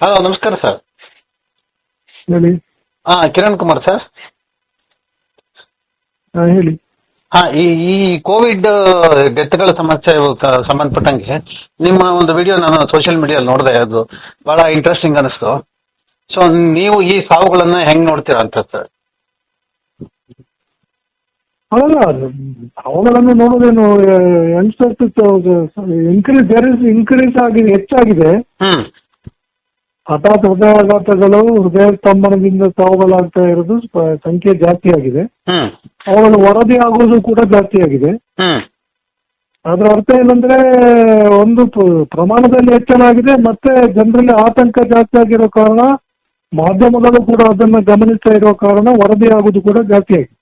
Hello ನಮಸ್ಕಾರ sir ಹೇಳಿ. ಹಾ ಕಿರಣ್ ಕುಮಾರ್ ಸರ್ ಹಾ ಹೇಳಿ. ಹಾ ಈ ಈ ಕೋವಿಡ್ ಡೆತ್ಗಳ ಸಮಸ್ಯೆ ಕ- ಸಂಬಂಧಪಟ್ಟಂಗೆ ನಿಮ್ಮ ಒಂದು ವಿಡಿಯೋ ನಾನು ಸೋಷಿಯಲ್ ಮೀಡಿಯಲ್ಲಿ ನೋಡಿದೆ ಅದು ಬಹಳ ಇಂಟ್ರೆಸ್ಟಿಂಗ್ ಅನಿಸ್ತು. ಸೊ ನೀವು ಈ ಸಾವುಗಳನ್ನ ಹೆಂಗ್ ನೋಡ್ತೀರಾ ಅಂತ ಸರ್ ಅಲ್ಲ ಅವುಗಳನ್ನು ನೋಡೋದೇನು ಯಂಗ್ಸ್ಟರ್ಸ್ ಇಸ್ ಇನ್ಕ್ರೀಸ್ ಆಗಿದೆ ಹೆಚ್ಚಾಗಿದೆ. ಹ್ಮ್. ಹಠಾತ್ ಹೃದಯಾಘಾತಗಳು ಹೃದಯ ಸ್ತಂಭನದಿಂದ ಸಾವುಗಳಾಗ್ತಾ ಇರೋದು ಸ್ಪ- ಸಂಖ್ಯೆ ಜಾಸ್ತಿ ಆಗಿದೆ. ಹ್ಮ್. ಅವುಗಳು ವರದಿ ಆಗೋದು ಕೂಡ ಜಾಸ್ತಿ ಆಗಿದೆ. ಹ್ಮ್. ಅದರ ಅರ್ಥ ಏನಂದ್ರೆ ಒಂದು ಪ್ರ- ಪ್ರಮಾಣದಲ್ಲಿ ಹೆಚ್ಚಳಾಗಿದೆ ಮತ್ತೆ ಜನರಲ್ಲಿ ಆತಂಕ ಜಾಸ್ತಿ ಆಗಿರೋ ಕಾರಣ ಮಾಧ್ಯಮಗಳು ಕೂಡ ಅದನ್ನ ಗಮನಿಸ್ತಾ ಇರೋ ಕಾರಣ ವರದಿ ಆಗೋದು ಕೂಡ ಜಾಸ್ತಿ ಆಗಿದೆ.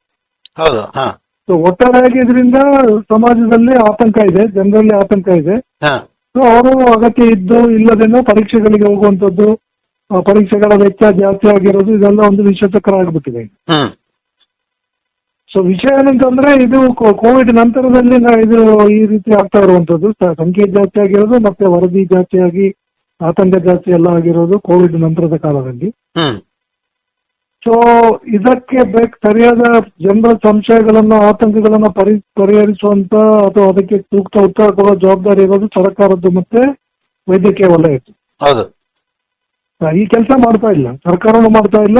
ಹೌದು ಹಾ. ಸೊ ಒಟ್ಟಾರೆಯಾಗಿ ಇದರಿಂದ ಸಮಾಜದಲ್ಲಿ ಆತಂಕ ಇದೆ ಜನರಲ್ಲಿ ಆತಂಕ ಇದೆ. ಹಾ. ಸೊ ಅವರು ಅಗತ್ಯ ಇದ್ದು ಇಲ್ಲದೇನೋ ಪರೀಕ್ಷೆಗಳಿಗೆ ಹೋಗುವಂಥದ್ದು ಪರೀಕ್ಷೆಗಳ ವೆಚ್ಚ ಜಾಸ್ತಿ ಆಗಿರೋದು ಇದೆಲ್ಲ ಒಂದು ವಿಷಚಕ್ರ ಆಗ್ಬಿಟ್ಟಿದೆ ಹ್ಮ್. ಸೊ ವಿಷಯ ಏನಂತಂದ್ರೆ ಇದು ಕೋವಿಡ್ ನಂತರದಲ್ಲಿ ಇದು ಈ ರೀತಿ ಆಗ್ತಾ ಇರುವಂತದ್ದು ಸಂಖ್ಯೆ ಜಾಸ್ತಿ ಆಗಿರೋದು ಮತ್ತೆ ವರದಿ ಜಾಸ್ತಿ ಆಗಿ ಆತಂಕ ಜಾಸ್ತಿ ಎಲ್ಲ ಆಗಿರೋದು ಕೋವಿಡ್ ನಂತರದ ಕಾಲದಲ್ಲಿ. ಸೊ ಇದಕ್ಕೆ ಬೇಕು ಸರಿಯಾದ ಜನರ ಸಂಶಯಗಳನ್ನ ಆತಂಕಗಳನ್ನ ಪರಿ ಪರಿಹರಿಸುವಂತ ಅಥವಾ ಅದಕ್ಕೆ ಸೂಕ್ತ ಉತ್ತರ ಕೊಡೋ ಜವಾಬ್ದಾರಿ ಇರೋದು ಸರ್ಕಾರದ್ದು ಮತ್ತೆ ವೈದ್ಯಕೀಯ ವಲಯದ್ದು. ಹೌದು. ಈ ಕೆಲಸ ಮಾಡ್ತಾ ಇಲ್ಲ. ಸರ್ಕಾರನೂ ಮಾಡ್ತಾ ಇಲ್ಲ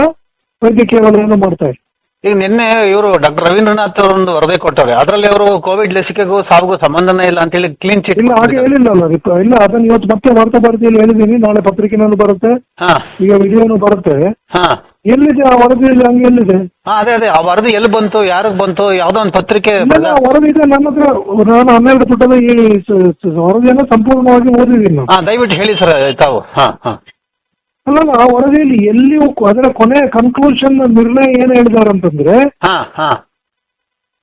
ವೈದ್ಯಕೀಯ ವಲಯನೂ ಮಾಡ್ತಾ ಇಲ್ಲ. ಈಗ ನಿನ್ನೆ ಇವರು ಡಾಕ್ಟರ್ ರವೀಂದ್ರನಾಥ್ ಅವರು ಒಂದು ವರದಿ ಕೊಟ್ಟವ್ರೆ. ಅದರಲ್ಲಿ ಅವರು ಕೋವಿಡ್ ಲಸಿಕೆಗೂ ಸಾವಿಗೂ ಸಂಬಂಧನೇ ಇಲ್ಲ ಅಂತೇಳಿ ಕ್ಲೀನ್ ಚಿಟ್ ಇಲ್ಲ ಹಾಗೆ ಹೇಳಿಲ್ಲ ಅಲ್ಲ ಇಲ್ಲ ಅದನ್ನ ಇವತ್ತು ಮತ್ತೆ ವಾರ್ತಾ ಭಾರತಿಯಲ್ಲಿ ಹೇಳಿದ್ದೀನಿ. ನಾಳೆ ಪತ್ರಿಕೆನಲ್ಲೂ ಬರುತ್ತೆ. ಹಾ. ಈಗ ವಿಡಿಯೋನು ಬರುತ್ತೆ. ಹಾ. ಎಲ್ಲಿದೆ ಆ ವರದಿಯಲ್ಲಿ ಹಂಗೆ ಎಲ್ಲಿದೆ? ಹಾ ಅದೇ ಅದೇ. ಆ ವರದಿ ಎಲ್ಲಿ ಬಂತು ಯಾರಿಗೆ ಬಂತು ಯಾವ್ದೋ ಒಂದು ಪತ್ರಿಕೆ ಇಲ್ಲ, ವರದಿ ಇದೆ ನನ್ನ ಹತ್ರ. ನಾನು ಹನ್ನೆರಡು ಪುಟದ ಈ ಸ- ಸ- ವರದಿಯನ್ನು ಸಂಪೂರ್ಣವಾಗಿ ಓದಿದ್ದೀನಿ. ನಾನು ಹಾ ದಯವಿಟ್ಟು ಹೇಳಿ ಸರ್ ತಾವು. ಹಾ ಹಾ. ಅಲ್ಲ ಆ ವರದಿಯಲ್ಲಿ ಎಲ್ಲಿಯೂ ಅದರ ಕೊನೆ ಕನ್ಕ್ಲೂಷನ್ ನಿರ್ಣಯ ಏನು ಹೇಳಿದಾರೆ ಅಂತಂದ್ರೆ ಹಾ ಹಾ.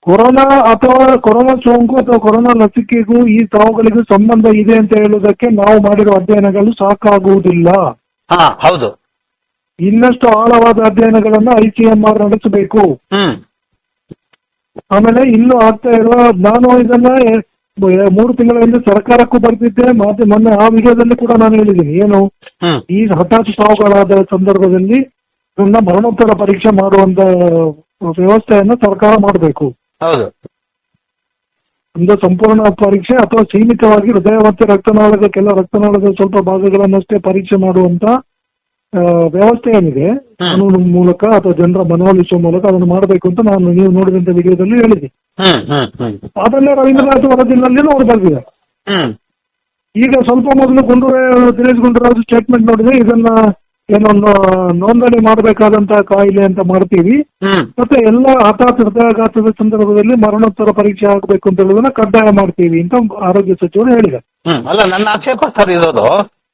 ಕೊರೋನಾ ಅಥವಾ ಕೊರೋನಾ ಸೋಂಕು ಅಥವಾ ಕೊರೋನಾ ಲಸಿಕೆಗೂ ಈ ಸಾವುಗಳಿಗೂ ಸಂಬಂಧ ಇದೆ ಅಂತ ಹೇಳುವುದಕ್ಕೆ ನಾವು ಮಾಡಿರೋ ಅಧ್ಯಯನಗಳು ಸಾಕಾಗುವುದಿಲ್ಲ. ಹಾ ಹೌದು. ಇನ್ನಷ್ಟು ಆಳವಾದ ಅಧ್ಯಯನಗಳನ್ನ ಐ ಸಿ ಎಂ ಆರ್ ನಡೆಸಬೇಕು. ಹ್ಮ್. ಆಮೇಲೆ ಇನ್ನು ಆಗ್ತಾ ಇರುವ ನಾನು ಇದನ್ನ ಮೂರು ತಿಂಗಳ ಹಿಂದೆ ಸರ್ಕಾರಕ್ಕೂ ಬರ್ತಿದ್ದೆ ಮತ್ತೆ ಮೊನ್ನೆ ಆ ವಿಡಿಯೋದಲ್ಲಿ ಕೂಡ ನಾನು ಹೇಳಿದ್ದೀನಿ. ಏನು? ಈ ಹಠಾತ್ ಸಾವುಗಳಾದ ಸಂದರ್ಭದಲ್ಲಿ ನನ್ನ ಮರಣೋತ್ತರ ಪರೀಕ್ಷೆ ಮಾಡುವಂತ ವ್ಯವಸ್ಥೆಯನ್ನು ಸರ್ಕಾರ ಮಾಡಬೇಕು. ಒಂದು ಸಂಪೂರ್ಣ ಪರೀಕ್ಷೆ ಅಥವಾ ಸೀಮಿತವಾಗಿ ಹೃದಯ ಮತ್ತು ರಕ್ತನಾಳದ ಕೆಲ ರಕ್ತನಾಳದ ಸ್ವಲ್ಪ ಭಾಗಗಳನ್ನಷ್ಟೇ ಪರೀಕ್ಷೆ ಮಾಡುವಂತ ವ್ಯವಸ್ಥೆ ಏನಿದೆ ಕಾನೂನು ಮೂಲಕ ಅಥವಾ ಜನರ ಮನವೊಲಿಸುವ ಮೂಲಕ ಅದನ್ನು ಮಾಡಬೇಕು ಅಂತ ನಾನು ನೀವು ನೋಡಿದಂತ ವಿಡಿಯೋದಲ್ಲಿ ಹೇಳಿದೆ ಅದನ್ನೇ ರವೀಂದ್ರನಾಥ್ ವರದಿನಲ್ಲಿ ಅವರು ಬರೆದಿದ್ದಾರೆ ಈಗ ಸ್ವಲ್ಪ ಮೊದಲು ಗುಂಡೂರಾವ್ ದಿನೇಶ್ ಗುಂಡೂರಾವ್ ಸ್ಟೇಟ್ಮೆಂಟ್ ನೋಡಿದ್ರೆ ಇದನ್ನ ಏನೊಂದು ನೋಂದಣಿ ಮಾಡಬೇಕಾದಂತ ಕಾಯಿಲೆ ಅಂತ ಮಾಡ್ತೀವಿ. ಮತ್ತೆ ಎಲ್ಲ ಹಠಾತ್ ಹೃದಯಾಘಾತದ ಸಂದರ್ಭದಲ್ಲಿ ಮರಣೋತ್ತರ ಪರೀಕ್ಷೆ ಆಗಬೇಕು ಅಂತ ಹೇಳೋದನ್ನ ಕಡ್ಡಾಯ ಮಾಡ್ತೀವಿ ಅಂತ ಆರೋಗ್ಯ ಸಚಿವರು ಹೇಳಿದ್ದಾರೆ. ಅಲ್ಲ ನನ್ನ ಆಕ್ಷೇಪ ಸರ್ ಇರೋದು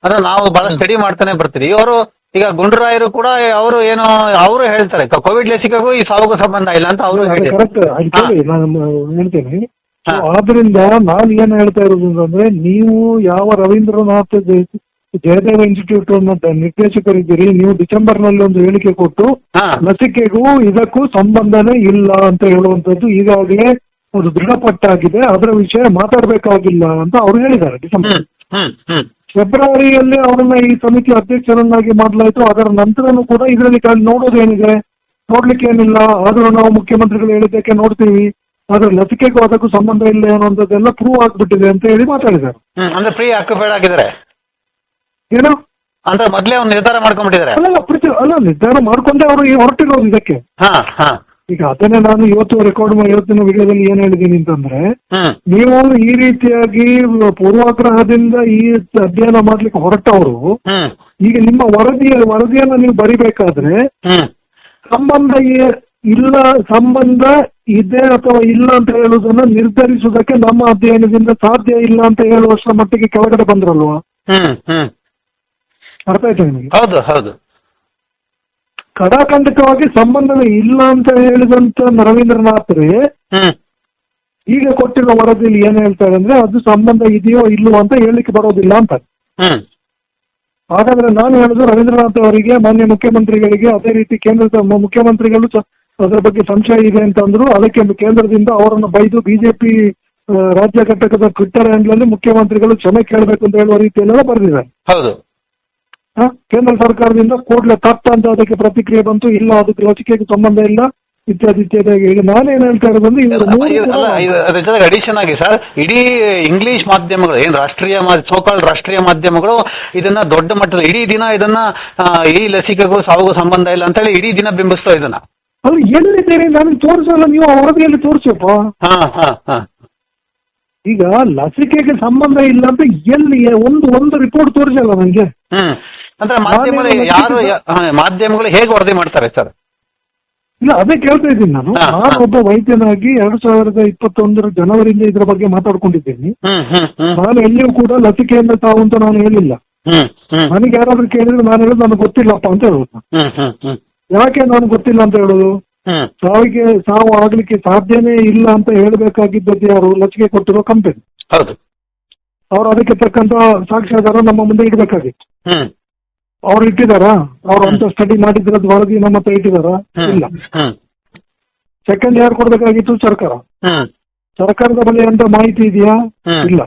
ಅಂದ್ರೆ ನಾವು ಬಹಳ ಸ್ಟಡಿ ಮಾಡ್ತಾನೆ ಬರ್ತೀವಿ ಅವರು ಈಗ ಗುಂಡ್ರಾಯರು ಕೂಡ ಅವರು ಏನೋ ಅವರು ಹೇಳ್ತಾರೆ ಕೋವಿಡ್ ಲಸಿಕೆಗೂ ಈ ಸಾವಿಗೂ ಸಂಬಂಧ ಇಲ್ಲ ಅಂತ ಅವರು ಹೇಳಿದ್ದಾರೆ ಕರೆಕ್ಟ್ ಅಲ್ಲಿ ಕೇಳಿ ನಾನು ಮ- ಹೇಳ್ತೇನೆ. ಹಾ. So, ಆದ್ರಿಂದ ನಾನು ಏನ್ ಹೇಳ್ತಾ ಇರೋದು ಅಂತಂದ್ರೆ ನೀವು ಯಾವ ರವೀಂದ್ರನಾಥ್ ಜಯ- ಜಯದೇವ ಇನ್ಸ್ಟಿಟ್ಯೂಟ್ ಅನ್ನೋ ನಿರ್ದೇಶಕರಿದ್ದೀರಿ ನೀವು ಡಿಸೆಂಬರ್ನಲ್ಲಿ ಒಂದು ಹೇಳಿಕೆ ಕೊಟ್ಟು ಹಾ. ಲಸಿಕೆಗೂ ಇದಕ್ಕೂ ಸಂಬಂಧನೇ ಇಲ್ಲ ಅಂತ ಹೇಳುವಂತದ್ದು ಈಗಾಗಲೇ ಒಂದು ದೃಢಪಟ್ಟಾಗಿದೆ. ಅದರ ವಿಷಯ ಮಾತಾಡಬೇಕಾಗಿಲ್ಲ ಅಂತ ಅವ್ರು ಹೇಳಿದ್ದಾರೆ ಡಿಸೆಂಬರ್ ಹ್ಮ್ ಹ್ಮ್ ಹ್ಮ್. ಫೆಬ್ರವರಿಯಲ್ಲಿ ಅವರನ್ನ ಈ ಸಮಿತಿ ಅಧ್ಯಕ್ಷರನ್ನಾಗಿ ಮಾಡಲಾಯಿತು. ಅದರ ನಂತರನೂ ಕೂಡ ಇದರಲ್ಲಿ ಕಾಲ ನೋಡೋದೇನಿದೆ? ನೋಡ್ಲಿಕ್ಕೆ ಏನಿಲ್ಲ. ಆದರೂ ನಾವು ಮುಖ್ಯಮಂತ್ರಿಗಳು ಹೇಳಿದ್ದಕ್ಕೆ ನೋಡ್ತೀವಿ. ಆದ್ರೆ ಲಸಿಕೆಗೂ ಅದಕ್ಕೂ ಸಂಬಂಧ ಇಲ್ಲ ಅನ್ನೋದೆಲ್ಲ ಪ್ರೂವ್ ಆಗ್ಬಿಟ್ಟಿದೆ ಅಂತ ಹೇಳಿ ಮಾತಾಡಿದ್ದಾರೆ. ಸರ್ ಅಂದ್ರೆ ಫ್ರೀ ಆಕ್ಯುಪೈಡ್ ಆಗಿದ್ದಾರೆ. ಏನು? ಅಂದ್ರೆ ಮೊದಲೇ ಒಂದು ನಿರ್ಧಾರ ಮಾಡ್ಕೊಂಡ್ಬಿಟ್ಟಿದ್ದಾರೆ. ಅಲ್ಲ ಪ್ರತಿ ಅಲ್ಲ ನಿರ್ಧಾರ ಮಾಡ್ಕೊಂಡೆ ಅವರು ಈ ಹೊರಟಿರೋದು ಇದಕ್ಕೆ. ಹಾ ಹಾ. ಈಗ ಅದನ್ನೇ ನಾನು ಇವತ್ತು ರೆಕಾರ್ಡ್ ಮಾಡಿ ಇವತ್ತಿನ ವಿಡಿಯೋದಲ್ಲಿ ಏನ್ ಹೇಳಿದ್ದೀನಿ ಅಂತಂದ್ರೆ ಹ್ಮ್ ನೀವು ಈ ರೀತಿಯಾಗಿ ಪೂರ್ವಾಗ್ರಹದಿಂದ ಈ ಅಧ್ಯಯನ ಮಾಡ್ಲಿಕ್ಕೆ ಹೊರಟವರು ಹ್ಮ್ ಈಗ ನಿಮ್ಮ ವರದಿ ವರದಿಯನ್ನ ನೀವು ಬರಿಬೇಕಾದ್ರೆ ಹ್ಮ್ ಸಂಬಂಧ ಈ ಇಲ್ಲ ಸಂಬಂಧ ಇದೆ ಅಥವಾ ಇಲ್ಲ ಅಂತ ಹೇಳುವುದನ್ನ ನಿರ್ಧರಿಸುವುದಕ್ಕೆ ನಮ್ಮ ಅಧ್ಯಯನದಿಂದ ಸಾಧ್ಯ ಇಲ್ಲ ಅಂತ ಹೇಳುವಷ್ಟರ ಮಟ್ಟಿಗೆ ಕೆಳಗಡೆ ಬಂದ್ರಲ್ವಾ? ಹ್ಮ್ ಹ್ಮ್. ಅರ್ಥ ಆಯ್ತಾ ನಿಮಗೆ? ಹೌದು ಹೌದು. ಕಡಾಖಂಡಿತವಾಗಿ ಸಂಬಂಧವೇ ಇಲ್ಲ ಅಂತ ಹೇಳಿದಂತ ರವೀಂದ್ರನಾಥ್ರಿ ಈಗ ಕೊಟ್ಟಿರೋ ವರದಿಯಲ್ಲಿ ಏನ್ ಹೇಳ್ತಾರೆ ಅಂದ್ರೆ ಅದು ಸಂಬಂಧ ಇದೆಯೋ ಇಲ್ಲವೋ ಅಂತ ಹೇಳಿಕ್ಕೆ ಬರೋದಿಲ್ಲ ಅಂತ. ಹಾಗಾದ್ರೆ ನಾನು ಹೇಳುದು ರವೀಂದ್ರನಾಥ್ ಅವರಿಗೆ ಮಾನ್ಯ ಮುಖ್ಯಮಂತ್ರಿಗಳಿಗೆ ಅದೇ ರೀತಿ ಕೇಂದ್ರದ ಮುಖ್ಯಮಂತ್ರಿಗಳು ಅದರ ಬಗ್ಗೆ ಸಂಶಯ ಇದೆ ಅಂತ ಅಂದ್ರು ಅದಕ್ಕೆ ಕೇಂದ್ರದಿಂದ ಅವರನ್ನು ಬೈದು ಬಿಜೆಪಿ ರಾಜ್ಯ ಘಟಕದ ಟ್ವಿಟ್ಟರ್ ಹ್ಯಾಂಡ್ಲಲ್ಲಿ ಮುಖ್ಯಮಂತ್ರಿಗಳು ಕ್ಷಮೆ ಕೇಳಬೇಕು ಅಂತ ಹೇಳುವ ರೀತಿಯಲ್ಲೆಲ್ಲ ಬರೆದಿದ್ದಾರೆ? ಕೇಂದ್ರ ಸರ್ಕಾರದಿಂದ ಕೂಡಲೇ ತಪ್ಪ ಅಂತ ಅದಕ್ಕೆ ಪ್ರತಿಕ್ರಿಯೆ ಬಂತು. ಇಲ್ಲ ಅದಕ್ಕೆ ಲಸಿಕೆಗೆ ಸಂಬಂಧ ಇಲ್ಲ ಇತ್ಯಾದಿ ಇತ್ಯಾದಿ ಈಗ ನಾನೇನು ಹೇಳ್ತಾ ಇರೋದಂದ್ರೆ ಅಲ್ಲ ಅದ್ರ ಜೊತೆಗೆ ಅಡಿಷನ್ ಆಗಿ ಸರ್ ಇಡೀ ಇಂಗ್ಲಿಷ್ ಮಾಧ್ಯಮಗಳು ಏನ್ ರಾಷ್ಟ್ರೀಯ ಸೋಕಾಲ್ ರಾಷ್ಟ್ರೀಯ ಮಾಧ್ಯಮಗಳು ಇದನ್ನ ದೊಡ್ಡ ಮಟ್ಟದ ಇಡೀ ದಿನ ಇದನ್ನ ಈ ಲಸಿಕೆಗೂ ಸಾವುಗೂ ಸಂಬಂಧ ಇಲ್ಲ ಅಂತ ಹೇಳಿ ಇಡೀ ದಿನ ಬಿಂಬಿಸ್ತಾ ಇದನ್ನ. ಅವ್ರು ಎಲ್ಲಿದ್ದೀರಿ ನಾನು ತೋರಿಸಲ್ಲ ನೀವು ಆ ವರದಿಯಲ್ಲಿ ತೋರಿಸಪ್ಪ? ಹಾ ಹಾ ಈಗ ಲಸಿಕೆಗೆ ಸಂಬಂಧ ಇಲ್ಲ ಅಂತ ಎಲ್ಲಿ ಒಂದು ಒಂದು ರಿಪೋರ್ಟ್ ತೋರಿಸಲ್ಲ ನನಗೆ ಹ್ಮ್. ಅಂದ್ರೆ ಮಾಧ್ಯಮಗಳು ಯಾರು ಮಾಧ್ಯಮಗಳು ಹೇಗೆ ವರದಿ ಮಾಡ್ತಾರೆ ಸರ್? ಇಲ್ಲ ಅದೇ ಕೇಳ್ತಾ ಇದ್ದೀನಿ ನಾನು. ನಾನು ಒಬ್ಬ ವೈದ್ಯನಾಗಿ ಎರಡ್ ಸಾವಿರದ ಇಪ್ಪತ್ತೊಂದರ ಜನವರಿಯಿಂದ ಇದರ ಬಗ್ಗೆ ಮಾತಾಡ್ಕೊಂಡಿದ್ದೀನಿ. ನಾನು ಎಲ್ಲಿಯೂ ಕೂಡ ಲಸಿಕೆಯಿಂದ ತಾವು ಅಂತ ನಾನು ಹೇಳಿಲ್ಲ. ನನಗೆ ಯಾರಾದ್ರೂ ಕೇಳಿದ್ರೆ ನಾನು ಹೇಳೋದು ನನಗೆ ಗೊತ್ತಿಲ್ಲಪ್ಪ ಅಂತ ಹೇಳೋದು ಯಾಕೆ ನಾನು ಗೊತ್ತಿಲ್ಲ ಅಂತ ಹೇಳೋದು? ಸಾವಿಗೆ ಸಾವು ಆಗ್ಲಿಕ್ಕೆ ಸಾಧ್ಯನೇ ಇಲ್ಲ ಅಂತ ಹೇಳಬೇಕಾಗಿದ್ದದ್ದು ಯಾರು? ಲಸಿಕೆ ಕೊಟ್ಟಿರೋ ಕಂಪನಿ ಅವ್ರು ಅದಕ್ಕೆ ತಕ್ಕಂತ ಸಾಕ್ಷ್ಯಾಧಾರ ನಮ್ಮ ಮುಂದೆ ಇಡಬೇಕಾಗಿತ್ತು. ಅವ್ರು ಇಟ್ಟಿದಾರಾ ಅವ್ರು ಅಂತ ಸ್ಟಡಿ ಮಾಡಿದ್ರದ್ದು ವರದಿ ನಮ್ಮ ಹತ್ರ ಇಟ್ಟಿದಾರಾ ಇಲ್ಲ. ಸೆಕೆಂಡ್ ಯಾರು ಕೊಡ್ಬೇಕಾಗಿತ್ತು ಸರ್ಕಾರ. ಸರ್ಕಾರದ ಬಳಿ ಅಂತ ಮಾಹಿತಿ ಇದೆಯಾ? ಇಲ್ಲ.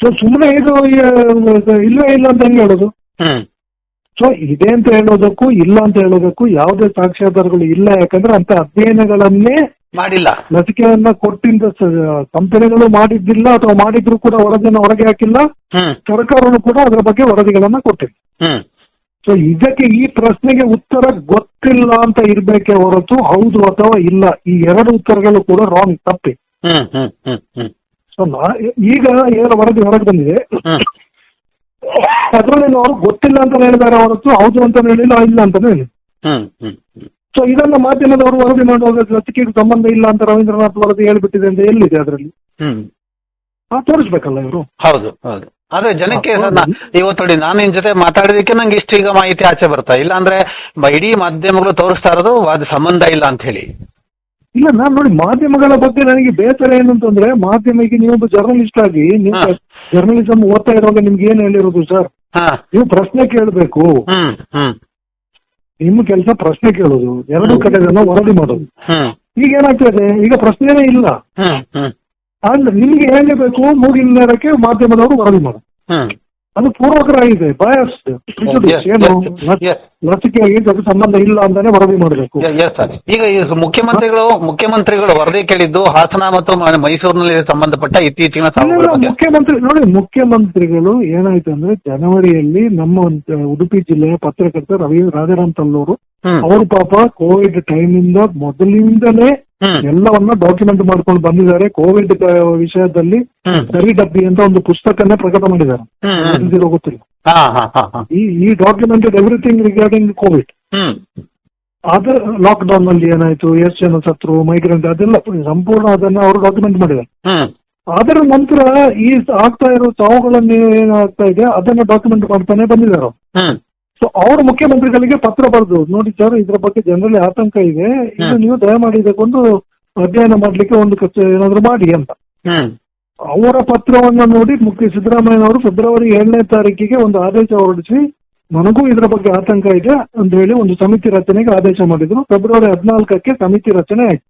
ಸೊ ಸುಮ್ಮನೆ ಇದು ಇಲ್ವೇ ಇಲ್ಲ ಅಂತ ಹೆಂಗ್ ಹೇಳೋದು? ಸೊ ಇದೆ ಅಂತ ಹೇಳೋದಕ್ಕೂ ಇಲ್ಲ ಅಂತ ಹೇಳೋದಕ್ಕೂ ಯಾವುದೇ ಸಾಕ್ಷ್ಯಾಧಾರಗಳು ಇಲ್ಲ. ಯಾಕಂದ್ರೆ ಅಂತ ಅಧ್ಯಯನಗಳನ್ನೇ ಮಾಡಿಲ್ಲ. ಲಸಿಕೆಯನ್ನ ಕೊಟ್ಟಿದ್ದ ಕಂಪನಿಗಳು ಮಾಡಿದ್ದಿಲ್ಲ ಅಥವಾ ಮಾಡಿದ್ರು ಕೂಡ ವರದಿಯನ್ನು ಹೊರಗೆ ಹಾಕಿಲ್ಲ. ಹ್ಮ್. ಸರ್ಕಾರನು ಕೂಡ ಅದರ ಬಗ್ಗೆ ವರದಿಗಳನ್ನ ಕೊಟ್ಟಿದೆ ಹ್ಮ್. ಸೊ ಇದಕ್ಕೆ ಈ ಪ್ರಶ್ನೆಗೆ ಉತ್ತರ ಗೊತ್ತಿಲ್ಲ ಅಂತ ಇರ್ಬೇಕೇ ಹೊರತು ಹೌದು ಅಥವಾ ಇಲ್ಲ ಈ ಎರಡು ಉತ್ತರಗಳು ಕೂಡ ರಾಂಗ್ ತಪ್ಪಿ. ಹ್ಮ್ ಹ್ಮ್ ಹ್ಮ್ ಹ್ಮ್. ಸೊ ನಾ ಈಗ ಏನು ವರದಿ ಹೊರಗೆ ಬಂದಿದೆ. ಹ್ಮ್. ಅದರಲ್ಲಿ ಅವರು ಗೊತ್ತಿಲ್ಲ ಅಂತ ಹೇಳಿದ್ದಾರೆ ಹೊರತು ಹೌದು ಅಂತ ಹೇಳಿಲ್ಲ ಇಲ್ಲ ಅಂತಾನೆ ಹೇಳಿ ಹ್ಮ್ ಹ್ಮ್ ಹ್ಮ್. ಸೊ ಇದನ್ನ ಮಾಧ್ಯಮದವರು ವರದಿ ಮಾಡುವಾಗ ಲಸಿಕೆಗೆ ಸಂಬಂಧ ಇಲ್ಲ ಅಂತ ರವೀಂದ್ರನಾಥ್ ವರದಿ ಹೇಳಿಬಿಟ್ಟಿದೆ ಅಂತ ಎಲ್ಲಿದೆ ಅದರಲ್ಲಿ? ಹ್ಮ್. ತೋರಿಸ್ಬೇಕಲ್ಲ ಇವರು. ಹೌದು ಹೌದು. ಆದ್ರೆ ಜನಕ್ಕೆ ಇವತ್ತು ನೋಡಿ ನಾನು ನಿನ್ ಜೊತೆ ಮಾತಾಡಿದಕ್ಕೆ ನಂಗೆ ಇಷ್ಟು ಈಗ ಮಾಹಿತಿ ಆಚೆ ಬರ್ತಾ ಇಲ್ಲ. ಅಂದ್ರೆ ಇಡೀ ಮಾಧ್ಯಮಗಳು ತೋರಿಸ್ತಾ ಇರೋದು ಅದು ಸಂಬಂಧ ಇಲ್ಲ ಅಂತ ಹೇಳಿ. ಇಲ್ಲ ನಾನು ನೋಡಿ ಮಾಧ್ಯಮಗಳ ಬಗ್ಗೆ ನನಗೆ ಬೇಸರ ಏನು ಅಂತಂದ್ರೆ ಮಾಧ್ಯಮ ಈಗ ನೀವೊಬ್ಬ ಜರ್ನಲಿಸ್ಟ್ ಆಗಿ ನೀವು. ಜರ್ನಲಿಸಮ್ ಓದ್ತಾ ಇರುವಾಗ ನಿಮ್ಗೆ ಏನ್ ಹೇಳಿರೋದು ಸರ್ ಹಾ. ನೀವು ಪ್ರಶ್ನೆ ಕೇಳಬೇಕು. ನಿಮ್ಮ ಕೆಲಸ ಪ್ರಶ್ನೆ ಕೇಳೋದು. ಎರಡು ಕಡೆಗಳನ್ನ ವರದಿ ಮಾಡೋದು. ಈಗ ಏನಾಗ್ತದೆ ಈಗ ಪ್ರಶ್ನೆನೇ ಇಲ್ಲ. ಅಂದ್ರೆ ನಿಮ್ಗೆ ಹೇಗೆ ಬೇಕು ಮೂಗಿನ ನೇರಕ್ಕೆ ಮಾಧ್ಯಮದವರು ವರದಿ ಮಾಡೋದು. ಅದು ಪೂರ್ವಗ್ರಹ ಬಯಸ್. ಲಸಿಕೆಗೆ ಸಂಬಂಧ ಇಲ್ಲ ಅಂತಾನೆ ವರದಿ ಮಾಡಬೇಕು ಈಗ ಮುಖ್ಯಮಂತ್ರಿಗಳು ಮುಖ್ಯಮಂತ್ರಿಗಳು ವರದಿ ಕೇಳಿದ್ದು ಹಾಸನ ಮತ್ತು ಮೈಸೂರಿನಲ್ಲಿ ಸಂಬಂಧಪಟ್ಟ ಇತ್ತೀಚಿನ ಮುಖ್ಯಮಂತ್ರಿ ನೋಡಿ ಮುಖ್ಯಮಂತ್ರಿಗಳು ಏನಾಯ್ತು ಅಂದ್ರೆ ಜನವರಿಯಲ್ಲಿ ನಮ್ಮ ಉಡುಪಿ ಜಿಲ್ಲೆಯ ಪತ್ರಕರ್ತ ರವಿ ರಾಜಾರಾಮ್ ತಲ್ಲೂರು ಅವರು ಪಾಪ ಕೋವಿಡ್ ಟೈಮಿಂದ ಮೊದಲಿಂದಲೇ ಹ್ಮ್. ಎಲ್ಲವನ್ನ ಡಾಕ್ಯುಮೆಂಟ್ ಮಾಡ್ಕೊಂಡು ಬಂದಿದ್ದಾರೆ. ಕೋವಿಡ್ ವಿಷಯದಲ್ಲಿ ಸರಿ ಡಬ್ಬಿ ಅಂತ ಒಂದು ಪುಸ್ತಕನೇ ಪ್ರಕಟ ಮಾಡಿದ್ದಾರೆ. ಗೊತ್ತಿಲ್ಲ. ಈ ಈ ಡಾಕ್ಯುಮೆಂಟೆಡ್ ಎವ್ರಿಥಿಂಗ್ ರಿಗಾರ್ಡಿಂಗ್ ಕೋವಿಡ್ ಅದ ಲಾಕ್ ಡೌನ್ನಲ್ಲಿ ಏನಾಯ್ತು? ಎಷ್ಟು ಜನ ಸತ್ರು ಮೈಗ್ರೆಂಟ್ ಅದೆಲ್ಲ ಸಂಪೂರ್ಣ ಅದನ್ನ ಅವರು ಡಾಕ್ಯುಮೆಂಟ್ ಮಾಡಿದ್ದಾರೆ. ಅದರ ನಂತರ ಈ ಆಗ್ತಾ ಇರೋ ಸಾವುಗಳನ್ನು ಏನಾಗ್ತಾ ಇದೆ ಅದನ್ನ ಡಾಕ್ಯುಮೆಂಟ್ ಮಾಡ್ತಾನೆ ಬಂದಿದ್ದಾರೆ ಸೊ ಅವರು ಮುಖ್ಯಮಂತ್ರಿಗಳಿಗೆ ಪತ್ರ ಬರೆದು ನೋಡಿ ಸರ್ ಇದ್ರ ಬಗ್ಗೆ ಜನರಲ್ಲಿ ಆತಂಕ ಇದೆ. ಇದು ನೀವು ದಯಮಾಡಿ ಇದಕ್ಕೊಂದು ಅಧ್ಯಯನ ಮಾಡ್ಲಿಕ್ಕೆ ಒಂದು ಖರ್ಚು ಏನಾದ್ರು ಮಾಡಿ ಅಂತ. ಅವರ ಪತ್ರವನ್ನು ನೋಡಿ ಮುಖ್ಯ ಸಿದ್ದರಾಮಯ್ಯನವರು ಫೆಬ್ರವರಿ ಏಳನೇ ತಾರೀಕಿಗೆ ಒಂದು ಆದೇಶ ಹೊರಡಿಸಿ ನನಗೂ ಇದರ ಬಗ್ಗೆ ಆತಂಕ ಇದೆ ಅಂತ ಹೇಳಿ ಒಂದು ಸಮಿತಿ ರಚನೆಗೆ ಆದೇಶ ಮಾಡಿದ್ರು. ಫೆಬ್ರವರಿ ಹದಿನಾಲ್ಕಕ್ಕೆ ಸಮಿತಿ ರಚನೆ ಆಯ್ತು.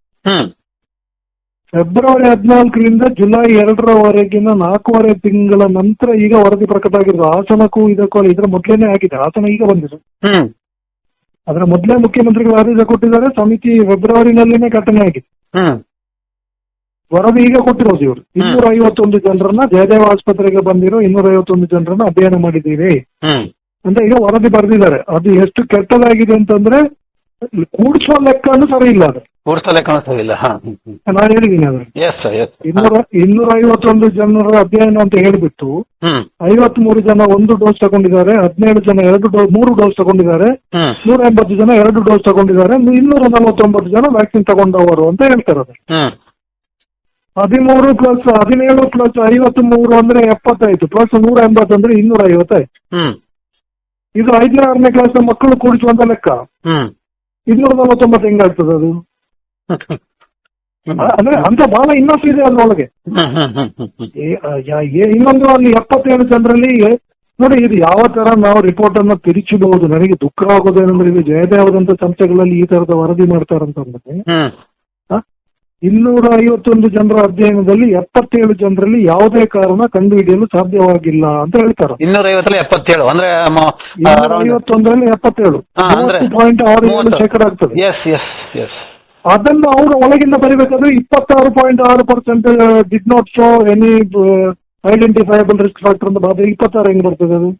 ಫೆಬ್ರವರಿ ಹದಿನಾಲ್ಕರಿಂದ ಜುಲೈ ಎರಡರವರೆಗಿನ ನಾಲ್ಕೂವರೆ ತಿಂಗಳ ನಂತರ ಈಗ ವರದಿ ಪ್ರಕಟ ಆಗಿರೋದು ಹಾಸನಕ್ಕೂ ಇದಕ್ಕೂ ಇದರ ಮೊದಲೇನೆ ಆಗಿದೆ. ಹಾಸನ ಈಗ ಬಂದಿದೆ. ಹ್ಮ್. ಅದರ ಮೊದಲೇ ಮುಖ್ಯಮಂತ್ರಿಗಳು ಆದೇಶ ಕೊಟ್ಟಿದ್ದಾರೆ. ಸಮಿತಿ ಫೆಬ್ರವರಿನಲ್ಲಿನೇ ಘಟನೆ ಆಗಿದೆ. ಹ್ಮ್. ವರದಿ ಈಗ ಕೊಟ್ಟಿರೋದು ಇವರು. ಇನ್ನೂರ ಐವತ್ತೊಂದು ಜನರನ್ನ ಜಯದೇವ ಆಸ್ಪತ್ರೆಗೆ ಬಂದಿರೋ ಇನ್ನೂರ ಐವತ್ತೊಂದು ಜನರನ್ನ ಅಧ್ಯಯನ ಮಾಡಿದ್ದೀವಿ. ಅಂತ ಈಗ ವರದಿ ಬರೆದಿದ್ದಾರೆ. ಅದು ಎಷ್ಟು ಕೆಟ್ಟದಾಗಿದೆ ಅಂತಂದ್ರೆ ಕೂಡಿಸುವ ಲೆಕ್ಕನೂ ಸರಿ ಇಲ್ಲ ಅದು. ಹಾ ನಾನು ಹೇಳಿದ್ದೀನಿ ಎಸ್ ಸರ್ ಎಸ್ ಇನ್ನೂರ ಇನ್ನೂರ ಐವತ್ತೊಂದು ಜನರ ಅಧ್ಯಯನ ಅಂತ ಹೇಳಿಬಿಟ್ಟು ಹ್ಮ್. ಐವತ್ಮೂರು ಜನ ಒಂದು ಡೋಸ್ ತಗೊಂಡಿದ್ದಾರೆ ಹದಿನೇಳು ಜನ ಎರಡು ಡೋಸ್ ಮೂರು ಡೋಸ್ ತಗೊಂಡಿದ್ದಾರೆ ಹ್ಮ್. ನೂರ ಎಂಬತ್ತು ಜನ ಎರಡು ಡೋಸ್ ತಗೊಂಡಿದ್ದಾರೆ ಇನ್ನೂರ ನಲವತ್ತೊಂಬತ್ತು ಜನ ವ್ಯಾಕ್ಸಿನ್ ತಗೊಂಡವರು ಅಂತ ಹೇಳ್ತಾರೆ ಅದು. ಹ್ಮ್. ಹದಿಮೂರು ಪ್ಲಸ್ ಹದಿನೇಳು ಪ್ಲಸ್ ಐವತ್ ಮೂರು ಅಂದ್ರೆ ಎಪ್ಪತ್ತಾಯ್ತು ಪ್ಲಸ್ ನೂರ ಎಂಬತ್ತು ಅಂದ್ರೆ ಇನ್ನೂರ ಐವತ್ತಾಯ್ತು ಹ್ಮ್. ಇದು ಐದನೇ ಆರನೇ ಕ್ಲಾಸ್ ಮಕ್ಕಳು ಕೂಡಿಸುವಂತ ಲೆಕ್ಕ. ಹ್ಮ್. ಇನ್ನೂರ ನಲವತ್ತೊಂಬತ್ತು ಹೆಂಗಾಗ್ತದೆ ಅದು? ಅಂದ್ರೆ ಅಂತ ಬಹಳ ಇನ್ನೊಂದು ಇದೆ ಅದ್ರೊಳಗೆ ಇನ್ನೊಂದು ಅಲ್ಲಿ ಎಪ್ಪತ್ತೇಳು ಜನರಲ್ಲಿ ನೋಡಿ ಇದು ಯಾವ ತರ ನಾವು ರಿಪೋರ್ಟ್ ಅನ್ನ ತಿರುಚಬಹುದು? ನನಗೆ ದುಃಖ ಆಗೋದೇನೆಂದ್ರೆ ಇದು ಜಯದೇವದಂತ ಸಂಸ್ಥೆಗಳಲ್ಲಿ ಈ ತರದ ವರದಿ ಮಾಡ್ತಾರಂತಂದ್ರೆ? ಇನ್ನೂರ ಐವತ್ತೊಂದು ಜನರ ಅಧ್ಯಯನದಲ್ಲಿ ಎಪ್ಪತ್ತೇಳು ಜನರಲ್ಲಿ ಯಾವುದೇ ಕಾರಣ ಕಂಡುಹಿಡಿಯಲು ಸಾಧ್ಯವಾಗಿಲ್ಲ ಅಂತ ಹೇಳ್ತಾರೆ. ಇನ್ನೂರ ಐವತ್ತಲ್ಲಿ ಎಪ್ಪತ್ತೇಳು ಅಂದ್ರೆ ಇನ್ನೂರ ಐವತ್ತೊಂದರಲ್ಲಿ ಎಪ್ಪತ್ತೇಳು. ಪಾಯಿಂಟ್ ಆರು. ಶೇಕಡ ಆಗ್ತದೆ ಅದನ್ನು ಅವರು ಒಳಗಿಂದ ಬರಿಬೇಕಾದ್ರೆ ಇಪ್ಪತ್ತಾರು ಪಾಯಿಂಟ್ ಆರು percent did not show any identifiable risk factor ಅಂತ ಬರ್ತದೆ ಇಪ್ಪತ್ತಾರು ಹೆಂಗ್ ಬರ್ತದೆ ಅದು?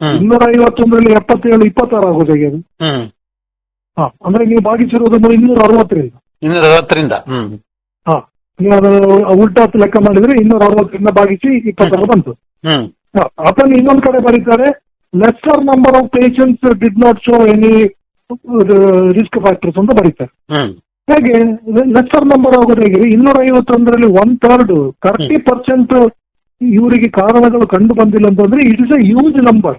ಇನ್ನೂರ ಐವತ್ತೊಂದರಲ್ಲಿ ಎಪ್ಪತ್ತೇಳು ಇಪ್ಪತ್ತಾರು ಆಗೋದು ಹೇಗೆ ಅದು? ಹಾ ಅಂದ್ರೆ ನೀವು ಭಾಗಿಸಿರೋದು ಇನ್ನೂರ ಅರವತ್ತರಿಂದ ಇನ್ನೂರ ಅರವತ್ತರಿಂದ ಹಾ ನೀವು ಅದನ್ನು ಉಲ್ಟಾ ಲೆಕ್ಕ ಮಾಡಿದ್ರೆ ಇನ್ನೂರ ಅರವತ್ತರಿಂದ ಭಾಗಿಸಿ ಇಪ್ಪತ್ತಾರು ಬಂತು. ಅದನ್ನು ಇನ್ನೊಂದು ಕಡೆ ಬರೀತಾರೆ lesser number of patients did not show any risk factors ಅಂತ ಬರೀತಾರೆ. ಹಾಗೆ ಹೇಗೆ ಲೆಸ್ಸರ್ ನಂಬರ್ ಆಗೋದು ಹೇಗೆ? ಇನ್ನೂರ ಐವತ್ತೊಂದರಲ್ಲಿ ಒನ್ ಥರ್ಡ್ ತರ್ಟಿ ಪರ್ಸೆಂಟ್ ಇವರಿಗೆ ಕಾರಣಗಳು ಕಂಡು ಬಂದಿಲ್ಲ ಅಂತಂದ್ರೆ it is a huge number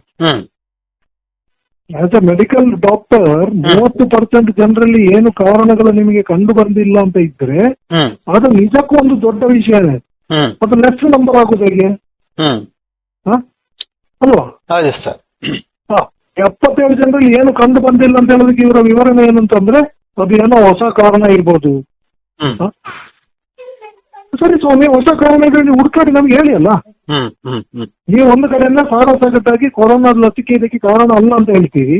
as a medical doctor ಮೂವತ್ತು ಪರ್ಸೆಂಟ್ ಜನರಲ್ಲಿ ಏನು ಕಾರಣಗಳು ನಿಮಗೆ ಕಂಡು ಬಂದಿಲ್ಲ ಅಂತ ಇದ್ರೆ ಅದು ನಿಜಕ್ಕೂ ಒಂದು ದೊಡ್ಡ ವಿಷಯನೇ ಮತ್ತು ಅದು ಲೆಸ್ ನಂಬರ್ ಆಗೋದು ಹೇಗೆ? ಅಲ್ವಾ? ಸರ್. ಎಪ್ಪತ್ತೇಳು ಜನರಲ್ಲಿ ಏನು ಕಂಡು ಬಂದಿಲ್ಲ ಅಂತ ಹೇಳೋದಕ್ಕೆ ಇವರ ವಿವರಣೆ ಏನಂತಂದ್ರೆ ಅದು ಏನೋ ಹೊಸ ಕಾರಣ ಇರ್ಬೋದು? ಸರಿ ಸ್ವಾಮಿ ಹೊಸ ಕಾರಣಗಳಲ್ಲಿ ಹುಡ್ಕಾಡಿ ನಮ್ಗೆ ಹೇಳಿ ಅಲ್ಲ? ನೀವು ಒಂದು ಕಡೆಯಿಂದ ಸಾರಾಸಗಟ್ಟಾಗಿ ಕೊರೋನಾ ಲಸಿಕೆ ಇದಕ್ಕೆ ಕಾರಣ ಅಲ್ಲ ಅಂತ ಹೇಳ್ತೀವಿ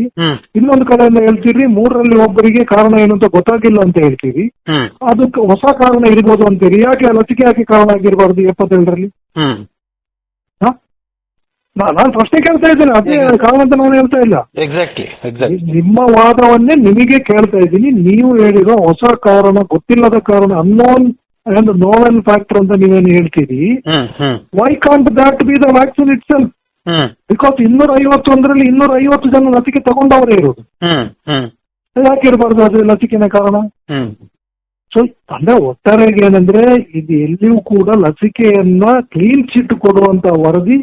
ಇನ್ನೊಂದು ಕಡೆಯಿಂದ ಹೇಳ್ತೀರಿ ಮೂರರಲ್ಲಿ ಒಬ್ಬರಿಗೆ ಕಾರಣ ಏನು ಅಂತ ಗೊತ್ತಾಗಿಲ್ಲ ಅಂತ ಹೇಳ್ತೀವಿ ಅದಕ್ಕೆ ಹೊಸ ಕಾರಣ ಇರ್ಬೋದು ಅಂತೀರಿ. ಯಾಕೆ ಲಸಿಕೆ ಯಾಕೆ ಕಾರಣ ಆಗಿರ್ಬಾರ್ದು ಎಪ್ಪತ್ತೇಳರಲ್ಲಿ? ನಾನು ಪ್ರಶ್ನೆ ಕೇಳ್ತಾ ಇದ್ದೇನೆ. ಅದೇ ಕಾರಣ ಅಂತ ನಾನು ಹೇಳ್ತಾ ಇಲ್ಲ. ಎಕ್ಸಾಕ್ಟ್ಲಿ ಎಕ್ಸಾಕ್ಟ್ ನಿಮ್ಮ ವಾದವನ್ನೇ ನಿಮಗೆ ಕೇಳ್ತಾ ಇದ್ದೀನಿ. ನೀವು ಹೇಳಿರೋ ಹೊಸ ಕಾರಣ ಗೊತ್ತಿಲ್ಲದ ಕಾರಣ ಅನ್ನೋನ್ ಅಂಡ್ ನೋವೆಲ್ ಫ್ಯಾಕ್ಟರ್ ಅಂತ ನೀವೇನು ಹೇಳ್ತೀರಿ? Why can't that be the vaccine itself because ಇನ್ನೂರ ಐವತ್ತೊಂದರಲ್ಲಿ ಇನ್ನೂರ ಐವತ್ತು ಜನ ಲಸಿಕೆ ತಗೊಂಡವರೇ ಇರೋದು. ಯಾಕೆ ಇರಬಾರ್ದು ಅದು ಲಸಿಕೆನ ಕಾರಣ? ಸೊ ಅಂದ್ರೆ ಒಟ್ಟಾರೆಗೆ ಏನಂದ್ರೆ ಇದು ಎಲ್ಲಿಯೂ ಕೂಡ ಲಸಿಕೆಯನ್ನ ಕ್ಲೀನ್ ಚಿಟ್ ಕೊಡುವಂತ ವರದಿ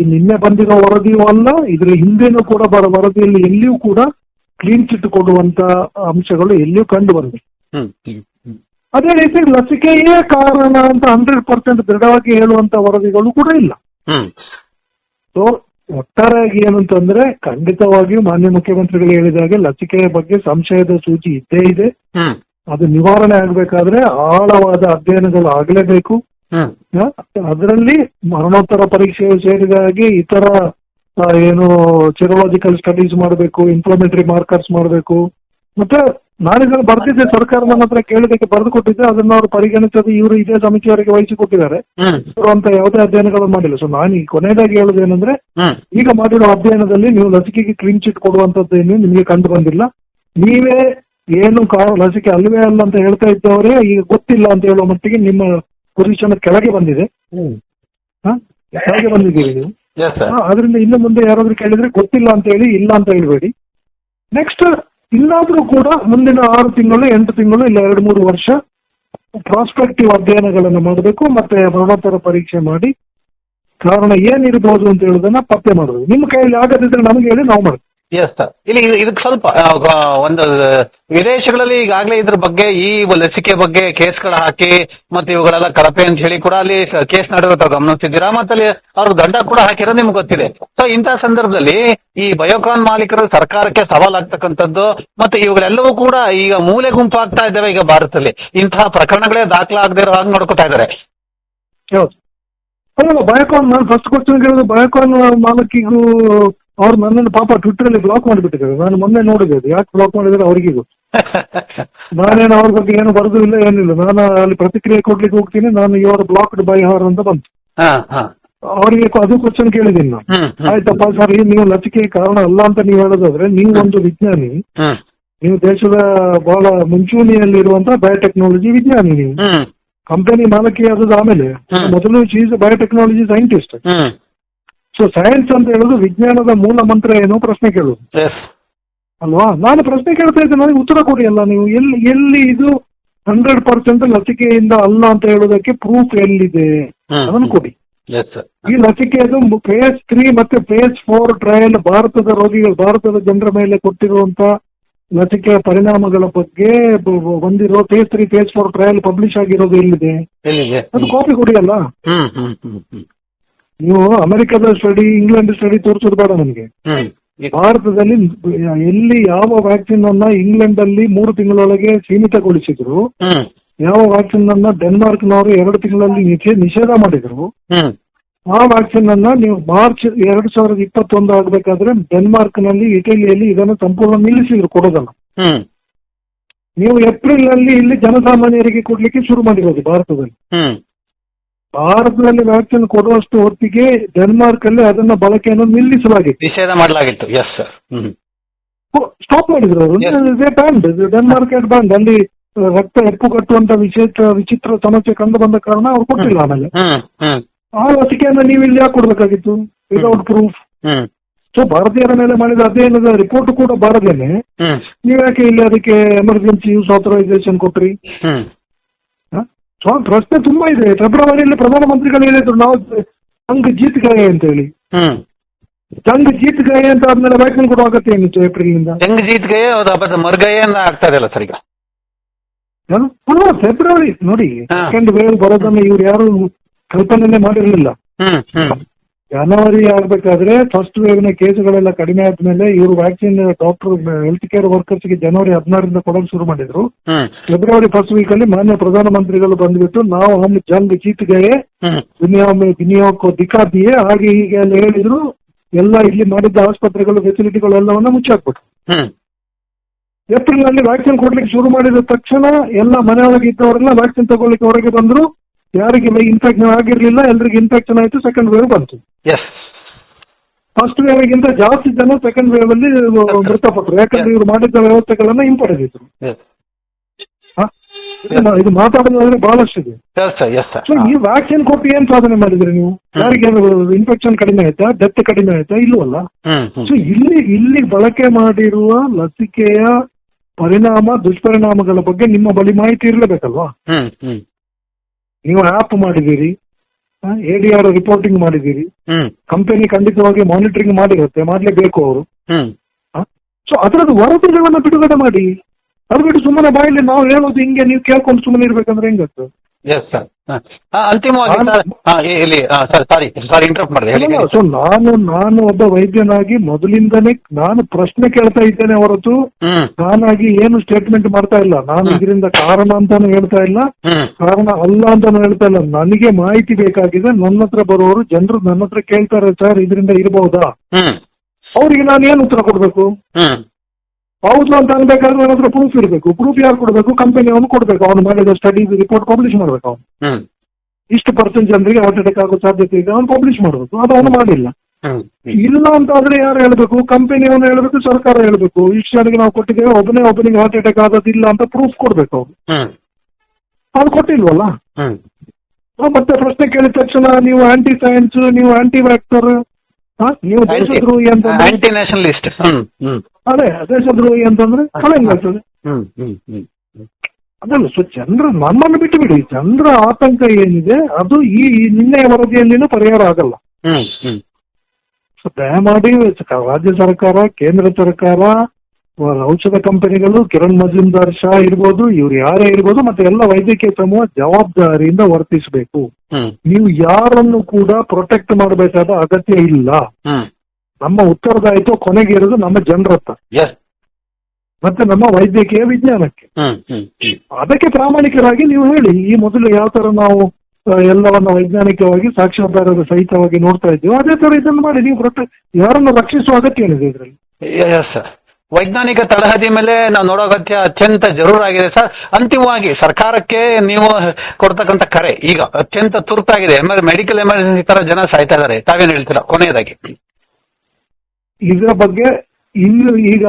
ಈ ನಿನ್ನೆ ಬಂದಿರೋ ವರದಿಯೂ ಅಲ್ಲ ಇದರ ಹಿಂದೆನೂ ಕೂಡ ಬರೋ ವರದಿಯಲ್ಲಿ ಎಲ್ಲಿಯೂ ಕೂಡ ಕ್ಲೀನ್ ಚಿಟ್ ಕೊಡುವಂತ ಅಂಶಗಳು ಎಲ್ಲಿಯೂ ಕಂಡು ಅದೇ ರೀತಿ ಲಸಿಕೆಯೇ ಕಾರಣ ಅಂತ ಹಂಡ್ರೆಡ್ ಪರ್ಸೆಂಟ್ ದೃಢವಾಗಿ ಹೇಳುವಂತ ವರದಿಗಳು ಕೂಡ ಇಲ್ಲ. ಸೊ ಒಟ್ಟಾರೆಯಾಗಿ ಏನಂತಂದ್ರೆ ಖಂಡಿತವಾಗಿಯೂ ಮಾನ್ಯ ಮುಖ್ಯಮಂತ್ರಿಗಳು ಹೇಳಿದ ಹಾಗೆ ಲಸಿಕೆಯ ಬಗ್ಗೆ ಸಂಶಯದ ಸೂಚಿ ಇದ್ದೇ ಇದೆ. ಅದು ನಿವಾರಣೆ ಆಗ್ಬೇಕಾದ್ರೆ ಆಳವಾದ ಅಧ್ಯಯನಗಳು ಆಗಲೇಬೇಕು. ಅದರಲ್ಲಿ ಮರಣೋತ್ತರ ಪರೀಕ್ಷೆ ಸೇರಿದಾಗಿ ಇತರ ಏನು ಚಿರೋಲಾಜಿಕಲ್ ಸ್ಟಡೀಸ್ ಮಾಡಬೇಕು ಇನ್ಫ್ಲಮೇಟರಿ ಮಾರ್ಕರ್ಸ್ ಮಾಡಬೇಕು. ಮತ್ತೆ ನಾನಿದನ್ನು ಬರ್ತಿದ್ದೆ ಸರ್ಕಾರ ನನ್ನ ಹತ್ರ ಕೇಳಿದಕ್ಕೆ ಬರೆದು ಕೊಟ್ಟಿದ್ದೆ ಅದನ್ನ ಅವರು ಪರಿಗಣಿಸದೆ ಇವರು ಇದೇ ಸಮಿತಿಯವರಿಗೆ ವಹಿಸಿಕೊಟ್ಟಿದ್ದಾರೆ ಕೊಟ್ಟಿದ್ದಾರೆ. ಇವರು ಅಂತ ಯಾವುದೇ ಅಧ್ಯಯನಗಳು ಮಾಡಿಲ್ಲ. ಸೊ ನಾನು ಈ ಕೊನೆಯದಾಗಿ ಹೇಳೋದು ಏನಂದ್ರೆ ಈಗ ಮಾಡಿರೋ ಅಧ್ಯಯನದಲ್ಲಿ ನೀವು ಲಸಿಕೆಗೆ ಕ್ಲೀನ್ ಚಿಟ್ ಕೊಡುವಂತದ್ದೇನು ನಿಮಗೆ ಕಂಡು ಬಂದಿಲ್ಲ. ನೀವೇ ಏನು ಲಸಿಕೆ ಅಲ್ವೇ ಅಲ್ಲ ಅಂತ ಹೇಳ್ತಾ ಇದ್ದವರೇ ಈಗ ಗೊತ್ತಿಲ್ಲ ಅಂತ ಹೇಳುವ ಮಟ್ಟಿಗೆ ನಿಮ್ಮ ಪೊಸಿಷನ್ ಕೆಳಗೆ ಬಂದಿದೆ. ಹಾ ಹ? ಕೆಳಗೆ ಬಂದಿದ್ದೀರಿ ನೀವು? ಸರ್ ಅದರಿಂದ ಇನ್ನು ಮುಂದೆ ಯಾರಾದ್ರೂ ಕೇಳಿದ್ರೆ ಗೊತ್ತಿಲ್ಲ ಅಂತ ಹೇಳಿ ಇಲ್ಲ ಅಂತ ಹೇಳ್ಬೇಡಿ. ನೆಕ್ಸ್ಟ್ ಇಲ್ಲಾದ್ರೂ ಕೂಡ ಮುಂದಿನ ಆರು ತಿಂಗಳು ಎಂಟು ತಿಂಗಳು ಇಲ್ಲ ಎರಡು ಮೂರು ವರ್ಷ ಪ್ರಾಸ್ಪೆಕ್ಟಿವ್ ಅಧ್ಯಯನಗಳನ್ನು ಮಾಡಬೇಕು ಮತ್ತೆ ಮರಣೋತ್ತರ ಪರೀಕ್ಷೆ ಮಾಡಿ. ಕಾರಣ ಏನಿರ್ಬೋದು ಅಂತ ಹೇಳೋದನ್ನ ಪತ್ತೆ ಮಾಡೋದು ನಿಮ್ಮ ಕೈಯಲ್ಲಿ ಆಗದಿದ್ರೆ ನಮಗೆ ಹೇಳಿ ನಾವು ಮಾಡ್ತೀವಿ. ಎಸ್ ಇಲ್ಲಿ ಇದು- ಇದಕ್ಕೆ ಸ್ವಲ್ಪ ಒಂದು ವಿದೇಶಗಳಲ್ಲಿ ಈಗಾಗಲೇ ಇದ್ರ ಬಗ್ಗೆ ಈ ಲಸಿಕೆ ಬಗ್ಗೆ ಕೇಸ್ಗಳು ಹಾಕಿ ಮತ್ತೆ ಇವುಗಳೆಲ್ಲ ಕಳಪೆ ಅಂತ ಹೇಳಿ ಕೂಡ ಅಲ್ಲಿ ಕೇಸ್ ನಡೆಯುತ್ತೆ ಗಮನಿಸಿದ್ದೀರಾ ಮತ್ತೆ ಅಲ್ಲಿ ಅವ್ರ ದಂಡ ಕೂಡ ಹಾಕಿರೋ ನಿಮ್ಗೆ ಗೊತ್ತಿದೆ. ಸೊ ಇಂಥ ಸಂದರ್ಭದಲ್ಲಿ ಈ ಬಯೋಕಾನ್ ಮಾಲೀಕರು ಸರ್ಕಾರಕ್ಕೆ ಸವಾಲಾಗ್ತಕ್ಕಂಥದ್ದು ಮತ್ತೆ ಇವುಗಳೆಲ್ಲವೂ ಕೂಡ ಈಗ ಮೂಲೆ ಗುಂಪಾಗ್ತಾ ಇದ್ದಾವೆ ಈಗ ಭಾರತದಲ್ಲಿ. ಇಂತಹ ಪ್ರಕರಣಗಳೇ ದಾಖಲಾಗದೇ ಇರೋ ಹಾಗೆ ನೋಡ್ಕೊತಾ ಇದ್ದಾರೆ. ಬಯೋಕಾನ್, ನಾನು ಫಸ್ಟ್ ಕ್ವಶನ್ ಕೇಳಿದ್ರೆ ಬಯೋಕಾನ್ ಮಾಲಕಿಗೂ ಅವ್ರು ನನ್ನನ್ನು ಪಾಪ ಟ್ವಿಟರ್ ಅಲ್ಲಿ ಬ್ಲಾಕ್ ಮಾಡಿಬಿಟ್ಟಿದ್ದಾರೆ. ನಾನು ಮೊನ್ನೆ ನೋಡಿದೆ ಅದು. ಯಾಕೆ ಬ್ಲಾಕ್ ಮಾಡಿದ್ರೆ ಅವರಿಗೆ ಗೊತ್ತು ನಾನೇನು ಅವ್ರ ಬಗ್ಗೆ ಏನು ಬರೆದು ಇಲ್ಲ ಏನಿಲ್ಲ. ನಾನು ಅಲ್ಲಿ ಪ್ರತಿಕ್ರಿಯೆ ಕೊಡ್ಲಿಕ್ಕೆ ಹೋಗ್ತೀನಿ. ನಾನು ಇವರ ಬ್ಲಾಕ್ಡ್ ಬೈ ಹಾರ್ ಅಂತ ಬಂತು. ಅವ್ರಿಗೆ ಅದು ಕ್ವಶನ್ ಕೇಳಿದ್ದೀನಿ ನಾನು. ಆಯ್ತಪ್ಪ ಸರ್ ನೀವು ಲಚಿಕೆ ಕಾರಣ ಅಲ್ಲ ಅಂತ ನೀವು ಹೇಳೋದಾದ್ರೆ ನೀವು ಒಂದು ವಿಜ್ಞಾನಿ. ನೀವು ದೇಶದ ಬಹಳ ಮುಂಚೂಣಿಯಲ್ಲಿರುವಂತಹ ಬಯೋಟೆಕ್ನಾಲಜಿ ವಿಜ್ಞಾನಿ ನೀವು. ಕಂಪನಿ ಮಾಲಕಿ ಆದದ್ದು ಆಮೇಲೆ. ಮೊದಲು she's biotechnology scientist so science ಅಂತ ಹೇಳೋದು ವಿಜ್ಞಾನದ ಮೂಲ ಮಂತ್ರ ಏನು? ಪ್ರಶ್ನೆ ಕೇಳೋದು ಎಸ್ ಅಲ್ವಾ? ನಾನು ಪ್ರಶ್ನೆ ಕೇಳ್ತಾ ಇದ್ದೆ ನನಗೆ ಉತ್ತರ ಕೊಡಿ ಅಲ್ಲ ನೀವು. ಎಲ್ಲಿ ಎಲ್ಲಿ ಇದು ಹಂಡ್ರೆಡ್ ಪರ್ಸೆಂಟ್ ಲಸಿಕೆಯಿಂದ ಅಲ್ಲ ಅಂತ ಹೇಳೋದಕ್ಕೆ ಪ್ರೂಫ್ ಎಲ್ಲಿದೆ? ಅದನ್ನು ಕೊಡಿ. ಈ ಲಸಿಕೆದು ಫೇಸ್ ತ್ರೀ ಮತ್ತೆ ಫೇಸ್ ಫೋರ್ ಟ್ರಯಲ್ ಭಾರತದ ರೋಗಿಗಳು ಭಾರತದ ಜನರ ಮೇಲೆ ಕೊಟ್ಟಿರುವಂತ ಲಸಿಕೆ ಪರಿಣಾಮಗಳ ಬಗ್ಗೆ ಬಂದಿರೋ phase three phase four trial publish ಆಗಿರೋದು ಎಲ್ಲಿದೆ? ಅದು ಕಾಪಿ ಕೊಡಿ ಅಲ್ಲ? ಹ್ಮ್ ಹ್ಮ್ ಹ್ಮ್. ನೀವು ಅಮೆರಿಕದ ಸ್ಟಡಿ ಇಂಗ್ಲೆಂಡ್ ಸ್ಟಡಿ ತೋರಿಸೋದು ಬೇಡ ನನಗೆ ಹ್ಮ್. ಭಾರತದಲ್ಲಿ ಎಲ್ಲಿ ಯಾವ ವ್ಯಾಕ್ಸಿನ್ ಅನ್ನ ಇಂಗ್ಲೆಂಡ್ ಅಲ್ಲಿ ಮೂರು ತಿಂಗಳೊಳಗೆ ಸೀಮಿತಗೊಳಿಸಿದ್ರು ಹ್ಮ್. ಯಾವ ವ್ಯಾಕ್ಸಿನ್ ಅನ್ನ ಡೆನ್ಮಾರ್ಕ್ನವರು ಎರಡು ತಿಂಗಳಲ್ಲಿ ನಿಷೇ- ನಿಷೇಧ ಮಾಡಿದ್ರು ಹ್ಮ್. ಆ ವ್ಯಾಕ್ಸಿನ್ ಅನ್ನ ನೀವು ಮಾರ್ಚ್ ಎರಡ್ ಸಾವಿರದ ಇಪ್ಪತ್ತೊಂದು ಆಗ್ಬೇಕಾದ್ರೆ ಡೆನ್ಮಾರ್ಕ್ನಲ್ಲಿ ಇಟಲಿಯಲ್ಲಿ ಇದನ್ನು ಸಂಪೂರ್ಣ ನಿಲ್ಲಿಸಿದ್ರು ಕೊಡೋದನ್ನ. ಹ್ಮ್. ನೀವು ಏಪ್ರಿಲ್ನಲ್ಲಿ ಇಲ್ಲಿ ಜನಸಾಮಾನ್ಯರಿಗೆ ಕೊಡ್ಲಿಕ್ಕೆ ಶುರು ಮಾಡಿರೋದು ಭಾರತದಲ್ಲಿ. ಹ್ಮ್. ಭಾರತದಲ್ಲಿ ವ್ಯಾಕ್ಸಿನ್ ಕೊಡುವಷ್ಟು ಹೊತ್ತಿಗೆ ಡೆನ್ಮಾರ್ಕ್ ಅಲ್ಲಿ ಅದನ್ನ ಬಳಕೆಯನ್ನು ನಿಲ್ಲಿಸಲಾಗಿತ್ತು. ನಿಷೇಧ ಮಾಡಲಾಗಿತ್ತು. ಎಸ್ ಸರ್ ಸ್ಟಾಪ್ ಮಾಡಿದ್ರು ಅವರು. ಬ್ಯಾಂಡ್ ಡೆನ್ಮಾರ್ಕ್ ಬ್ಯಾಂಡ್ ಅಲ್ಲಿ ರಕ್ತ ಹೆಪ್ಪು ಕಟ್ಟುವಂತ ವಿಶೇಷ ವಿಚಿತ್ರ ಸಮಸ್ಯೆ ಕಂಡು ಬಂದ ಕಾರಣ ಅವ್ರು ಕೊಟ್ಟಿಲ್ಲ ಆಮೇಲೆ. ಆ ಲಸಿಕೆಯನ್ನು ನೀವು ಇಲ್ಲಿ ಯಾಕೆ ಕೊಡ್ಬೇಕಾಗಿತ್ತು? ವಿತೌಟ್ ಪ್ರೂಫ್ ಸೊ ಭಾರತೀಯರ ಮೇಲೆ ಮಾಡಿದ ಅಧ್ಯಯನದ ರಿಪೋರ್ಟ್ ಕೂಡ ಬಾರದೇನೆ ನೀವ್ಯಾಕೆ ನೀವು ಯಾಕೆ ಇಲ್ಲಿ ಅದಕ್ಕೆ ಎಮರ್ಜೆನ್ಸಿ ಯೂಸ್ ಆಥರೈಸೇಷನ್ ಕೊಟ್ರಿ? ಪ್ರಶ್ನೆ ತುಂಬಾ ಇದೆ. ಫೆಬ್ರವರಿಯಲ್ಲಿ ಪ್ರಧಾನಮಂತ್ರಿಗಳು ಹೇಳಿದ್ರು ನಾವು ಜಂಗ್ ಜೀತ್ ಗಾಯ ಅಂತ ಹೇಳಿ. ಹ್ಮ್. ಜೀತ್ ಗಾಯ ಅಂತ ಆದ್ಮೇಲೆ ವ್ಯಾಕ್ಸಿನ್ ಕೊಡುವ ಅಗತ್ಯ ಏನಿತ್ತು ಏಪ್ರಿಲ್ನಿಂದ ಹೆಂಗ್ ಜೀತ್ಗೆ ಅದು ಮರ್ಗಯನ್ನ ಆಗ್ತಾ ಇದೆಯಲ್ಲ ಸರ್ ಈಗ? ಫೆಬ್ರವರಿ ನೋಡಿ ಹಾ. ಸೆಕೆಂಡ್ ವೇವ್ ಬರೋದನ್ನ ಇವ್ರು ಯಾರು ಕಲ್ಪನೆ ಮಾಡಿರಲಿಲ್ಲ. ಹ್ಮ್ ಹ್ಮ್. ಜನವರಿ ಆಗ್ಬೇಕಾದ್ರೆ ಫಸ್ಟ್ ವೇವ್ನ ಕೇಸುಗಳೆಲ್ಲ ಕಡಿಮೆ ಆದ್ಮೇಲೆ ಇವರು ವ್ಯಾಕ್ಸಿನ್ ಡಾಕ್ಟರ್ ಹೆಲ್ತ್ ಕೇರ್ ವರ್ಕರ್ಸ್ಗೆ ಜನವರಿ ಹದಿನಾರರಿಂದ ಕೊಡಲು ಶುರು ಮಾಡಿದ್ರು. ಫೆಬ್ರವರಿ ಫಸ್ಟ್ ವೀಕ್ ಅಲ್ಲಿ ಮಾನ್ಯ ಪ್ರಧಾನಮಂತ್ರಿಗಳು ಬಂದ್ಬಿಟ್ಟು ನಾವು ಹಮ್ ಜಂಗ್ ಜೀತ್ ಗಯೇ ವಿನಿಯೋಗ ದಿಕ್ಕಾ ದಿಯೆ ಹಾಗೆ ಹೀಗೆ ಎಲ್ಲ ಹೇಳಿದ್ರು. ಎಲ್ಲ ಇಲ್ಲಿ ಮಾಡಿದ್ದ ಆಸ್ಪತ್ರೆಗಳು ಫೆಸಿಲಿಟಿಗಳು ಎಲ್ಲವನ್ನ ಮುಚ್ಚಾಕ್ಬಿಟ್ರು ಹ್ಮ್. ಏಪ್ರಿಲ್ನಲ್ಲಿ ವ್ಯಾಕ್ಸಿನ್ ಕೊಡ್ಲಿಕ್ಕೆ ಶುರು ಮಾಡಿದ ತಕ್ಷಣ ಎಲ್ಲ ಮನೆಯೊಳಗೆ ಇದ್ದವರೆಲ್ಲ ವ್ಯಾಕ್ಸಿನ್ ತಗೊಳ್ಳಿಕ್ಕೆ ಹೊರಗೆ ಬಂದ್ರು. ಯಾರಿಗೆಲ್ಲ ಇನ್ಫೆಕ್ಷನ್ ಆಗಿರ್ಲಿಲ್ಲ ಎಲ್ರಿಗೂ ಇನ್ಫೆಕ್ಷನ್ ಆಯಿತು ಸೆಕೆಂಡ್ ವೇವ್ ಬಂತು. ಎಸ್ ಫಸ್ಟ್ ವೇವ್ ಗಿಂತ ಜಾಸ್ತಿ ಜನ ಸೆಕೆಂಡ್ ವೇವ್ ಅಲ್ಲಿ ಮೃತಪಟ್ಟರು. ಯಾಕಂದ್ರೆ ಇವರು ಮಾಡಿದ್ದ ವ್ಯವಸ್ಥೆಗಳನ್ನ ಹಿಂಪಡೆದಿದ್ರು? ಇದು- ಮಾತಾಡೋದಾದ್ರೆ ಬಹಳಷ್ಟು ಇದೆ. ಸೊ ಈ ವ್ಯಾಕ್ಸಿನ್ ಕೊಟ್ಟು ಏನ್ ಸಾಧನೆ ಮಾಡಿದ್ರಿ ನೀವು? ಯಾರಿಗೆ ಇನ್ಫೆಕ್ಷನ್ ಕಡಿಮೆ ಆಯ್ತಾ ಡೆತ್ ಕಡಿಮೆ ಆಯ್ತಾ ಇಲ್ವಲ್ಲ ಸೊ ಇಲ್ಲಿ ಇಲ್ಲಿ ಬಳಕೆ ಮಾಡಿರುವ ಲಸಿಕೆಯ ಪರಿಣಾಮ ದುಷ್ಪರಿಣಾಮಗಳ ಬಗ್ಗೆ ನಿಮ್ಮ ಬಳಿ ಮಾಹಿತಿ ಇರಲೇಬೇಕಲ್ವಾ? ನೀವು ಆ್ಯಪ್ ಮಾಡಿದ್ದೀರಿ ಎ ಡಿ ಆರ್ ರಿಪೋರ್ಟಿಂಗ್ ಮಾಡಿದ್ದೀರಿ ಕಂಪನಿ ಖಂಡಿತವಾಗಿ ಮಾನಿಟರಿಂಗ್ ಮಾಡಿರುತ್ತೆ ಮಾಡಲೇಬೇಕು ಅವರು. ಸೊ ಅದರದ್ದು ವರದಿಗಳನ್ನ ಬಿಡುಗಡೆ ಮಾಡಿ. ಅದು ಬಿಟ್ಟು ಸುಮ್ಮನೆ ಬಾಯಲ್ಲಿ ನಾವು ಹೇಳೋದು ಹಿಂಗೆ ನೀವು ಕೇಳ್ಕೊಂಡು ಸುಮ್ಮನೆ ಇರ್ಬೇಕಂದ್ರೆ ಹೆಂಗತ್ತು ಎಸ್ ಸರ್ ಅಂತಿಮವಾಗಿ ನಾನು- ಸರ್ ಹಾ, ಇಲ್ಲಿ ಸರ್ ಸಾರಿ ಸಾರಿ ಇಂಟರಪ್ಟ್ ಮಾಡಿದೆ ಹೇಳಿ ಹೇಳಿ. ಸೊ ನಾನು ನಾನು ಒಬ್ಬ ವೈದ್ಯನಾಗಿ ಮೊದಲಿಂದನೇ ನಾನು ಪ್ರಶ್ನೆ ಕೇಳ್ತಾ ಇದ್ದೇನೆ ಹೊರತು ನಾನಾಗಿ ಏನು ಸ್ಟೇಟ್ಮೆಂಟ್ ಮಾಡ್ತಾ ಇಲ್ಲ. ನಾನು. ಇದರಿಂದ ಕಾರಣ ಅಂತಾನು ಹೇಳ್ತಾ ಇಲ್ಲ. ಕಾರಣ ಅಲ್ಲ ಅಂತಾನು ಹೇಳ್ತಾ ಇಲ್ಲ. ನನಗೆ ಮಾಹಿತಿ ಬೇಕಾಗಿದೆ. ನನ್ನ ಹತ್ರ ಬರುವವರು ಜನರು ನನ್ನ ಹತ್ರ ಕೇಳ್ತಾರೆ ಸರ್ ಇದರಿಂದ ಇರಬಹುದಾ? ಅವರಿಗೆ ನಾನು ಏನು ಉತ್ತರ ಕೊಡಬೇಕು? ಹೌದು ಅಂತ ಅನ್ಬೇಕಾದ್ರೆ ನನ್ನ ಹತ್ರ ಪ್ರೂಫ್ ಇರಬೇಕು. ಪ್ರೂಫ್ ಯಾರು ಕೊಡಬೇಕು? ಕಂಪನಿ ಅವನು ಕೊಡಬೇಕು. ಅವನು ಮಾಡಿದ ಸ್ಟಡೀಸ್ ರಿಪೋರ್ಟ್ ಪಬ್ಲಿಷ್ ಮಾಡಬೇಕು ಅವನು. ಇಷ್ಟು ಪರ್ಸೆಂಟ್ ಜನರಿಗೆ ಹಾರ್ಟ್ ಅಟ್ಯಾಕ್ ಆಗೋ ಸಾಧ್ಯತೆ ಇದೆ. ಅವನು ಪಬ್ಲಿಷ್ ಮಾಡಬೇಕು. ಅದು ಅವನು ಮಾಡಿಲ್ಲ. ಇಲ್ಲ ಅಂತ ಆದ್ರೆ ಯಾರು ಹೇಳ್ಬೇಕು? ಕಂಪನಿ ಅವನು ಹೇಳ್ಬೇಕು ಸರ್ಕಾರ ಹೇಳ್ಬೇಕು. ಇಷ್ಟು ಜನರಿಗೆ ನಾವು ಕೊಟ್ಟಿದ್ದೇವೆ ಒಬ್ಬನೇ ಒಬ್ಬನಿಗೆ ಹಾರ್ಟ್ ಅಟ್ಯಾಕ್ ಆಗೋದಿಲ್ಲ ಅಂತ ಪ್ರೂಫ್ ಕೊಡ್ಬೇಕು ಅವ್ರು ಅವ್ನು ಅವ್ರು ಕೊಟ್ಟಿಲ್ವಲ್ಲ ಮತ್ತೆ ಪ್ರಶ್ನೆ ಕೇಳಿದ ತಕ್ಷಣ ನೀವು ಆಂಟಿ ಸೈನ್ಸ್ ನೀವು ಆಂಟಿ ವ್ಯಾಕ್ಟರ್ ನೀವು ದೇಶದ್ರೋಹಿ ಅಂತ ಆಂಟಿ ನ್ಯಾಷನಲಿಸ್ಟ್ ಅದೇ ದೇಶದ್ರೋಹಿ ಅಂತಂದ್ರೆ ಕಳೆಂಗಾಗ್ತದೆ ಅದಲ್ಲ ಸೊ ಚಂದ್ರ ನಮ್ಮನ್ನು ಬಿಟ್ಟು ಬಿಡಿ ಚಂದ್ರ ಆತಂಕ ಏನಿದೆ ಅದು ಈ ನಿನ್ನೆಯ ವರದಿಯಲ್ಲಿನೂ ಪರಿಹಾರ ಆಗಲ್ಲ. ಹ್ಮ್ ಹ್ಮ್. ಸೊ ದಯಮಾಡಿ ರಾಜ್ಯ ಸರ್ಕಾರ ಕೇಂದ್ರ ಸರ್ಕಾರ ಔಷಧ ಕಂಪನಿಗಳು ಕಿರಣ್ ಮಜುಮ್ದಾರ್ ಶಾ ಇರ್ಬೋದು ಇವ್ರು ಯಾರೇ ಇರ್ಬೋದು ಮತ್ತೆ ಎಲ್ಲ ವೈದ್ಯಕೀಯ ಸಮೂಹ ಜವಾಬ್ದಾರಿಯಿಂದ ವರ್ತಿಸಬೇಕು. ನೀವು ಯಾರನ್ನು ಕೂಡ ಪ್ರೊಟೆಕ್ಟ್ ಮಾಡಬೇಕಾದ ಅಗತ್ಯ ಇಲ್ಲ. ನಮ್ಮ ಉತ್ತರದಾಯಿತು ಕೊನೆಗೆ ಇರೋದು ನಮ್ಮ ಜನರತ್ತ. ಮತ್ತೆ ನಮ್ಮ ವೈದ್ಯಕೀಯ ವಿಜ್ಞಾನಕ್ಕೆ. ಅದಕ್ಕೆ ಪ್ರಾಮಾಣಿಕರಾಗಿ ನೀವು ಹೇಳಿ ಈ ಮೊದಲು ಯಾವ ತರ ನಾವು ಎಲ್ಲವನ್ನ ವೈಜ್ಞಾನಿಕವಾಗಿ ಸಾಕ್ಷಾಧಾರದ ಸಹಿತವಾಗಿ ನೋಡ್ತಾ ಇದ್ದೀವಿ ಅದೇ ತರ ಇದನ್ನು ಮಾಡಿ ನೀವು ಪ್ರೊಟೆಕ್ಟ್ ಯಾರನ್ನು ರಕ್ಷಿಸುವ ಅಗತ್ಯ ಏನಿದೆ ಇದರಲ್ಲಿ? ವೈಜ್ಞಾನಿಕ ತಳಹದಿ ಮೇಲೆ ನಾವು ನೋಡೋ ಅಗತ್ಯ ಅತ್ಯಂತ ಜರೂರಾಗಿದೆ ಸರ್. ಅಂತಿಮವಾಗಿ ಸರ್ಕಾರಕ್ಕೆ ನೀವು ಕೊಡ್ತಕ್ಕಂಥ ಕರೆ ಈಗ ಅತ್ಯಂತ ತುರ್ತಾಗಿದೆ. ಮೆಡಿಕಲ್ ಎಮರ್ಜೆನ್ಸಿ ತರ ಜನ ಸಾಯ್ತಾ ಇದ್ದಾರೆ. ತಾವೇನು ಹೇಳ್ತೀರಾ ಕೊನೆಯದಾಗಿ? ಇದರ ಬಗ್ಗೆ ಇನ್ನು ಈಗ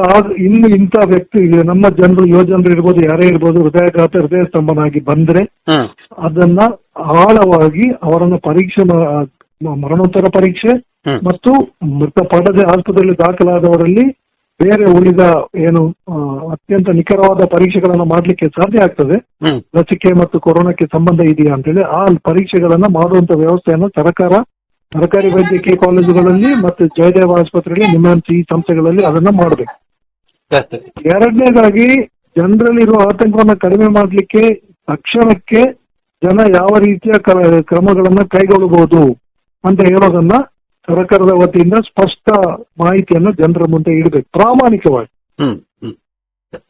ಇನ್ನು ಇಂಥ ವ್ಯಕ್ತಿ ನಮ್ಮ ಜನರು ಯುವ ಜನರು ಇರ್ಬೋದು ಯಾರೇ ಇರ್ಬೋದು ಹೃದಯಾಘಾತ ಹೃದಯ ಸ್ತಂಭನಾಗಿ ಬಂದ್ರೆ ಅದನ್ನ ಆಳವಾಗಿ ಅವರನ್ನು ಪರೀಕ್ಷೆ ಮರಣೋತ್ತರ ಪರೀಕ್ಷೆ. ಮತ್ತು ಮೃತಪಡದೆ ಆಸ್ಪತ್ರೆಯಲ್ಲಿ ದಾಖಲಾದವರಲ್ಲಿ ಬೇರೆ ಉಳಿದ ಏನು ಅತ್ಯಂತ ನಿಖರವಾದ ಪರೀಕ್ಷೆಗಳನ್ನು ಮಾಡಲಿಕ್ಕೆ ಸಾಧ್ಯ ಆಗ್ತದೆ. ಲಸಿಕೆ ಮತ್ತು ಕೊರೋನಾಕ್ಕೆ ಸಂಬಂಧ ಇದೆಯಾ ಅಂತ ಹೇಳಿ ಆ ಪರೀಕ್ಷೆಗಳನ್ನ ಮಾಡುವಂತ ವ್ಯವಸ್ಥೆಯನ್ನು ಸರ್ಕಾರ ಸರ್ಕಾರಿ ವೈದ್ಯಕೀಯ ಕಾಲೇಜುಗಳಲ್ಲಿ ಮತ್ತು ಜಯದೇವ ಆಸ್ಪತ್ರೆಯಲ್ಲಿ ನಿಮ್ಮಂತ ಈ ಸಂಸ್ಥೆಗಳಲ್ಲಿ ಅದನ್ನ ಮಾಡಬೇಕು. ಎರಡನೇದಾಗಿ ಜನರಲ್ಲಿರುವ ಆತಂಕವನ್ನು ಕಡಿಮೆ ಮಾಡಲಿಕ್ಕೆ ತಕ್ಷಣಕ್ಕೆ ಜನ ಯಾವ ರೀತಿಯ ಕ್ರಮಗಳನ್ನ ಕೈಗೊಳ್ಳಬಹುದು ಅಂತ ಹೇಳೋದನ್ನ ಸರ್ಕಾರದ ವತಿಯಿಂದ ಸ್ಪಷ್ಟ ಮಾಹಿತಿಯನ್ನು ಜನರ ಮುಂದೆ ಇಡಬೇಕು ಪ್ರಾಮಾಣಿಕವಾಗಿ.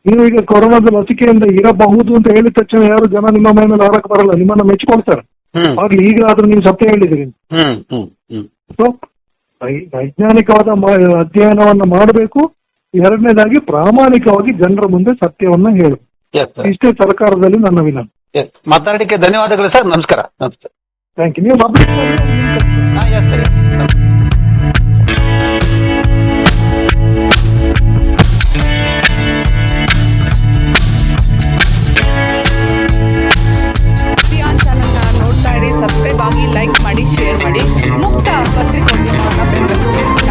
ನೀವು ಈಗ ಕೊರೋನಾದ ಲಸಿಕೆಯಿಂದ ಇರಬಹುದು ಅಂತ ಹೇಳಿದ ತಕ್ಷಣ ಯಾರು ಜನ ನಿಮ್ಮ ಮೈ ಮೇಲೆ ಹಾರಕ್ ಬರಲ್ಲ ನಿಮ್ಮನ್ನ ಮೆಚ್ಚಿಕೊಳ್ತಾರೆ ಆಗ್ಲಿ ಈಗ ಆದ್ರೆ ನೀವು ಸತ್ಯ ಹೇಳಿದಿರಿ. ಸೊ ವೈಜ್ಞಾನಿಕವಾದ ಅಧ್ಯಯನವನ್ನ ಮಾಡಬೇಕು. ಎರಡನೇದಾಗಿ ಪ್ರಾಮಾಣಿಕವಾಗಿ ಜನರ ಮುಂದೆ ಸತ್ಯವನ್ನ ಹೇಳು. ಇಷ್ಟೇ ಸರ್ಕಾರದಲ್ಲಿ ನನ್ನ ವಿನಂತಿ. ಎಸ್ ಮಾತಾಡಲಿಕ್ಕೆ ಧನ್ಯವಾದಗಳು ಸರ್ ನಮಸ್ಕಾರ. ನಮಸ್ತೆ ಥ್ಯಾಂಕ್ ಯು ನೀವು ಹೇಳ್ತಾರೆ ಸಬ್ಸ್ಕ್ರೈಬ್ ಆಗಿ ಲೈಕ್ ಮಾಡಿ ಶೇರ್ ಮಾಡಿ. ಮುಕ್ತ ಪತ್ರಿಕೋದ್ಯಮವನ್ನು